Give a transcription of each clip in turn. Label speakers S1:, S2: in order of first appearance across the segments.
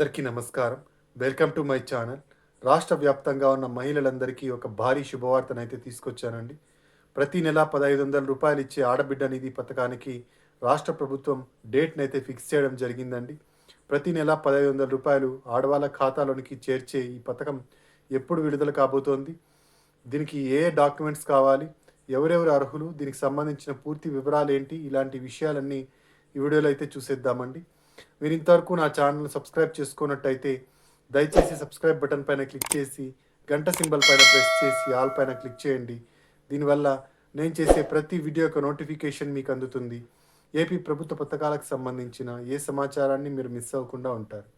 S1: అందరికీ నమస్కారం. Welcome to my channel. రాష్ట్ర వ్యాప్తంగా ఉన్న మహిళలందరికీ ఒక భారీ శుభవార్తనైతే తీసుకొచ్చానండి. ప్రతి నెల పదహైదు వందల రూపాయలు ఇచ్చే ఆడబిడ్డ నిధి పథకానికి రాష్ట్ర ప్రభుత్వం డేట్ని అయితే ఫిక్స్ చేయడం జరిగిందండి. ప్రతి నెల పదహైదు వందల రూపాయలు ఆడవాళ్ళ ఖాతాలోనికి చేర్చే ఈ పథకం ఎప్పుడు విడుదల కాబోతోంది? దీనికి ఏ డాక్యుమెంట్స్ కావాలి? ఎవరెవరు అర్హులు? దీనికి సంబంధించిన పూర్తి వివరాలు ఏంటి? ఇలాంటి విషయాలన్నీ ఈ వీడియోలో అయితే చూసేద్దామండి. మీరు ఇంతవరకు నా ఛానల్ సబ్స్క్రైబ్ చేసుకున్నట్టయితే దయచేసి సబ్స్క్రైబ్ బటన్ పైన క్లిక్ చేసి గంట సింబల్ పైన ప్రెస్ చేసి ఆల్ పైన క్లిక్ చేయండి. దీనివల్ల నేను చేసే ప్రతి వీడియో యొక్క నోటిఫికేషన్ మీకు అందుతుంది. ఏపీ ప్రభుత్వ పథకాలకు సంబంధించిన ఏ సమాచారాన్ని మీరు మిస్ అవ్వకుండా ఉంటారు.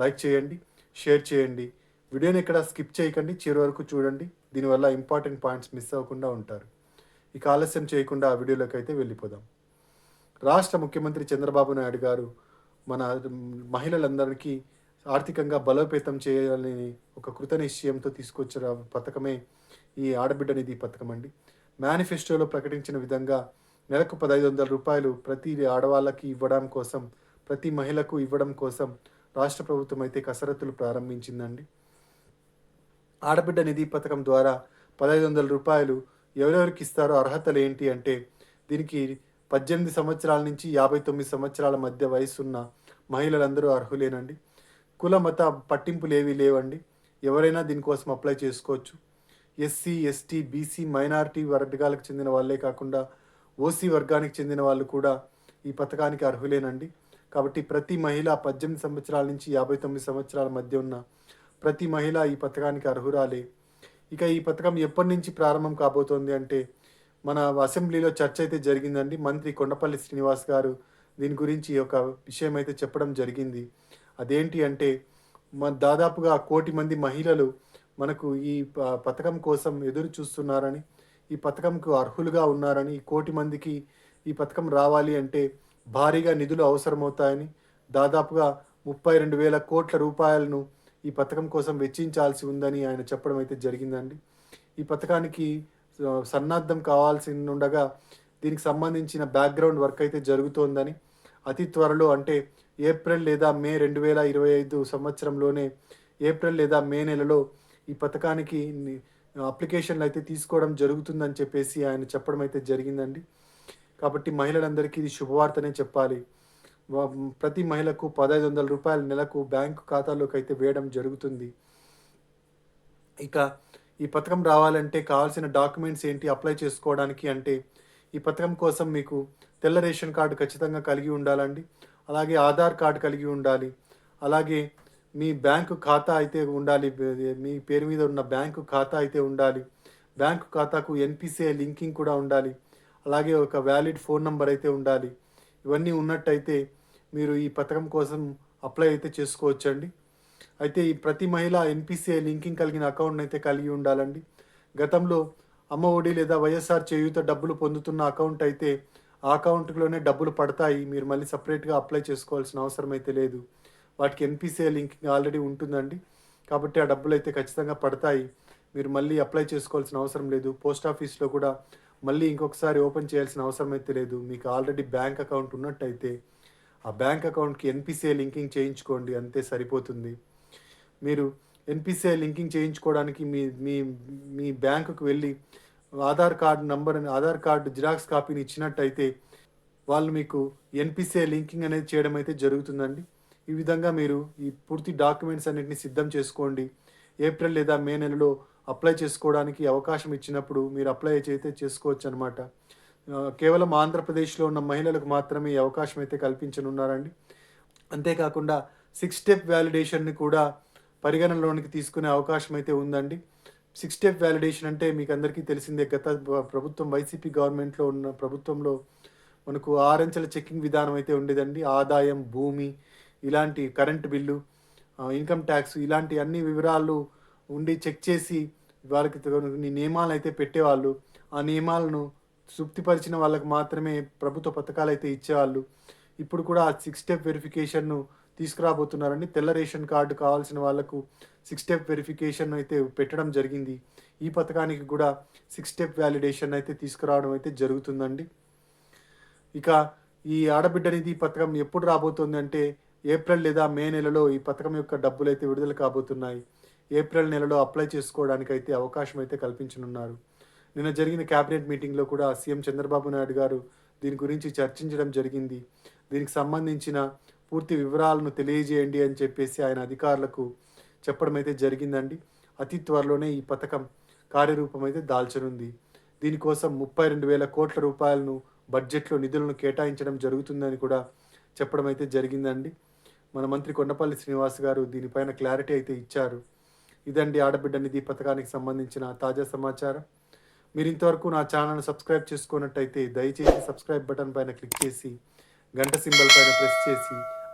S1: లైక్ చేయండి షేర్ చేయండి. వీడియోని ఇక్కడ స్కిప్ చేయకండి చివరి వరకు చూడండి. దీనివల్ల ఇంపార్టెంట్ పాయింట్స్ మిస్ అవ్వకుండా ఉంటారు. ఇక ఆలస్యం చేయకుండా ఆ వీడియోలోకి అయితే వెళ్ళిపోదాం. రాష్ట్ర ముఖ్యమంత్రి చంద్రబాబు నాయుడు గారు మన మహిళలందరికీ ఆర్థికంగా బలోపేతం చేయాలని ఒక కృత నిశ్చయంతో తీసుకొచ్చిన పథకమే ఈ ఆడబిడ్డ నిధి పథకం అండి. మేనిఫెస్టోలో ప్రకటించిన విధంగా నెలకు పదహైదు వందల రూపాయలు ప్రతి ఆడవాళ్ళకి ఇవ్వడం కోసం ప్రతి మహిళకు ఇవ్వడం కోసం రాష్ట్ర ప్రభుత్వం అయితే కసరత్తులు ప్రారంభించిందండి. ఆడబిడ్డ నిధి పథకం ద్వారా పదహైదు వందల రూపాయలు ఎవరెవరికి ఇస్తారో అర్హతలు ఏంటి అంటే దీనికి పద్దెనిమిది సంవత్సరాల నుంచి యాభై తొమ్మిది సంవత్సరాల మధ్య వయసున్న మహిళలందరూ అర్హులేనండి. కుల మత పట్టింపులు ఏవీ లేవండి. ఎవరైనా దీనికోసం అప్లై చేసుకోవచ్చు. ఎస్సీ ఎస్టీ బీసీ మైనారిటీ వర్గాలకు చెందిన వాళ్ళే కాకుండా ఓసీ వర్గానికి చెందిన వాళ్ళు కూడా ఈ పథకానికి అర్హులేనండి. కాబట్టి ప్రతి మహిళ పద్దెనిమిది సంవత్సరాల నుంచి యాభై తొమ్మిది సంవత్సరాల మధ్య ఉన్న ప్రతి మహిళ ఈ పథకానికి అర్హురాలే. ఇక ఈ పథకం ఎప్పటి నుంచి ప్రారంభం కాబోతోంది అంటే మన అసెంబ్లీలో చర్చ అయితే జరిగిందండి. మంత్రి కొండపల్లి శ్రీనివాస్ గారు దీని గురించి ఒక విషయం అయితే చెప్పడం జరిగింది. అదేంటి అంటే మన దాదాపుగా కోటి మంది మహిళలు మనకు ఈ ప- పథకం కోసం ఎదురు చూస్తున్నారని ఈ పథకంకు అర్హులుగా ఉన్నారని ఈ కోటి మందికి ఈ పథకం రావాలి అంటే భారీగా నిధులు అవసరమవుతాయని దాదాపుగా ముప్పై రెండు వేల కోట్ల రూపాయలను ఈ పథకం కోసం వెచ్చించాల్సి ఉందని ఆయన చెప్పడం అయితే జరిగిందండి. ఈ పథకానికి సన్నద్ధం కావాల్సి ఉండగా దీనికి సంబంధించిన బ్యాక్గ్రౌండ్ వర్క్ అయితే జరుగుతోందని. అతి త్వరలో అంటే ఏప్రిల్ లేదా మే రెండు వేల ఇరవై ఐదు సంవత్సరంలోనే ఏప్రిల్ లేదా మే నెలలో ఈ పథకానికి అప్లికేషన్లు అయితే తీసుకోవడం జరుగుతుందని చెప్పేసి ఆయన చెప్పడం అయితే జరిగిందండి. కాబట్టి మహిళలందరికీ ఇది శుభవార్తనే చెప్పాలి. ప్రతి మహిళకు పదహైదు వందల రూపాయల నెలకు బ్యాంకు ఖాతాలోకి అయితే వేయడం జరుగుతుంది. ఇక ఈ పథకం రావాలంటే కావాల్సిన డాక్యుమెంట్స్ ఏంటి అప్లై చేసుకోవడానికి అంటే ఈ పథకం కోసం మీకు తెల్ల రేషన్ కార్డు ఖచ్చితంగా కలిగి ఉండాలండి. అలాగే ఆధార్ కార్డు కలిగి ఉండాలి. అలాగే మీ బ్యాంకు ఖాతా అయితే ఉండాలి. మీ పేరు మీద ఉన్న బ్యాంకు ఖాతా అయితే ఉండాలి. బ్యాంకు ఖాతాకు ఎన్పిసిఐ లింకింగ్ కూడా ఉండాలి. అలాగే ఒక వ్యాలిడ్ ఫోన్ నంబర్ అయితే ఉండాలి. ఇవన్నీ ఉన్నట్టయితే మీరు ఈ పథకం కోసం అప్లై అయితే చేసుకోవచ్చండి. అయితే ఈ ప్రతి మహిళ ఎన్పిసిఐ లింకింగ్ కలిగిన అకౌంట్ అయితే కలిగి ఉండాలండి. గతంలో అమ్మ ఒడి లేదా వైఎస్ఆర్ చేయూత డబ్బులు పొందుతున్న అకౌంట్ అయితే ఆ అకౌంట్లోనే డబ్బులు పడతాయి. మీరు మళ్ళీ సపరేట్గా అప్లై చేసుకోవాల్సిన అవసరం అయితే లేదు. వాటికి ఎన్పిసిఐ లింకింగ్ ఆల్రెడీ ఉంటుందండి. కాబట్టి ఆ డబ్బులు అయితే ఖచ్చితంగా పడతాయి. మీరు మళ్ళీ అప్లై చేసుకోవాల్సిన అవసరం లేదు. పోస్ట్ ఆఫీస్లో కూడా మళ్ళీ ఇంకొకసారి ఓపెన్ చేయాల్సిన అవసరం అయితే లేదు. మీకు ఆల్రెడీ బ్యాంక్ అకౌంట్ ఉన్నట్టయితే ఆ బ్యాంక్ అకౌంట్కి ఎన్పిసిఐ లింకింగ్ చేయించుకోండి. అంతే సరిపోతుంది. మీరు ఎన్పిసిఐ లింకింగ్ చేయించుకోవడానికి మీ మీ మీ బ్యాంకుకు వెళ్ళి Aadhaar card number Aadhaar card xerox కాపీని ఇచ్చినట్టయితే వాళ్ళు మీకు ఎన్పిసిఐ లింకింగ్ అనేది చేయడం అయితే జరుగుతుందండి. ఈ విధంగా మీరు ఈ పూర్తి డాక్యుమెంట్స్ అన్నిటిని సిద్ధం చేసుకోండి. ఏప్రిల్ లేదా మే నెలలో అప్లై చేసుకోవడానికి అవకాశం ఇచ్చినప్పుడు మీరు అప్లై అయితే చేసుకోవచ్చు అనమాట కేవలం ఆంధ్రప్రదేశ్లో ఉన్న మహిళలకు మాత్రమే అవకాశం అయితే కల్పించనున్నారండి. అంతేకాకుండా సిక్స్ స్టెప్ వ్యాలిడేషన్ని కూడా పరిగణనలోనికి తీసుకునే అవకాశం అయితే ఉందండి. సిక్స్ స్టెప్ వ్యాలిడేషన్ అంటే మీకు అందరికీ తెలిసిందే గత ప్రభుత్వం వైసీపీ గవర్నమెంట్లో ఉన్న ప్రభుత్వంలో మనకు ఆరంచెల చెక్కింగ్ విధానం అయితే ఉండేదండి. ఆదాయం భూమి ఇలాంటి కరెంటు బిల్లు ఇన్కమ్ ట్యాక్స్ ఇలాంటి అన్ని వివరాలు ఉండి చెక్ చేసి వాళ్ళకి నియమాలు అయితే పెట్టేవాళ్ళు. ఆ నియమాలను తృప్తిపరిచిన వాళ్ళకి మాత్రమే ప్రభుత్వ పథకాలు అయితే ఇచ్చేవాళ్ళు. ఇప్పుడు కూడా ఆ సిక్స్ స్టెప్ వెరిఫికేషన్ను తీసుకురాబోతున్నారండి తెల్ల రేషన్ కార్డు కావాల్సిన వాళ్ళకు సిక్స్ స్టెప్ వెరిఫికేషన్ అయితే పెట్టడం జరిగింది. ఈ పథకానికి కూడా సిక్స్ స్టెప్ వ్యాలిడేషన్ అయితే తీసుకురావడం అయితే జరుగుతుందండి. ఇక ఈ ఆడబిడ్డ నిధి పథకం ఎప్పుడు రాబోతుంది అంటే ఏప్రిల్ లేదా మే నెలలో ఈ పథకం యొక్క డబ్బులు అయితే విడుదల కాబోతున్నాయి. ఏప్రిల్ నెలలో అప్లై చేసుకోవడానికి అయితే అవకాశం అయితే కల్పించనున్నారు. నిన్న జరిగిన కేబినెట్ మీటింగ్లో కూడా సీఎం చంద్రబాబు నాయుడు గారు దీని గురించి చర్చించడం జరిగింది. దీనికి సంబంధించిన పూర్తి వివరాలను తెలియజేయండి అని చెప్పేసి ఆయన అధికారులకు చెప్పడం అయితే జరిగిందండి. అతి త్వరలోనే ఈ పథకం కార్యరూపం అయితే దాల్చనుంది. దీనికోసం ముప్పై రెండు వేల కోట్ల రూపాయలను బడ్జెట్లో నిధులను కేటాయించడం జరుగుతుందని కూడా చెప్పడం అయితే జరిగిందండి. మన మంత్రి కొండపల్లి శ్రీనివాస్ గారు దీనిపైన క్లారిటీ అయితే ఇచ్చారు. ఇదండి ఆడబిడ్డ నిధి పథకానికి సంబంధించిన తాజా సమాచారం. మీరు ఇంతవరకు నా ఛానల్ సబ్స్క్రైబ్ చేసుకున్నట్టయితే దయచేసి సబ్స్క్రైబ్ బటన్ పైన క్లిక్ చేసి గంట సింబల్ పైన ప్రెస్ చేసి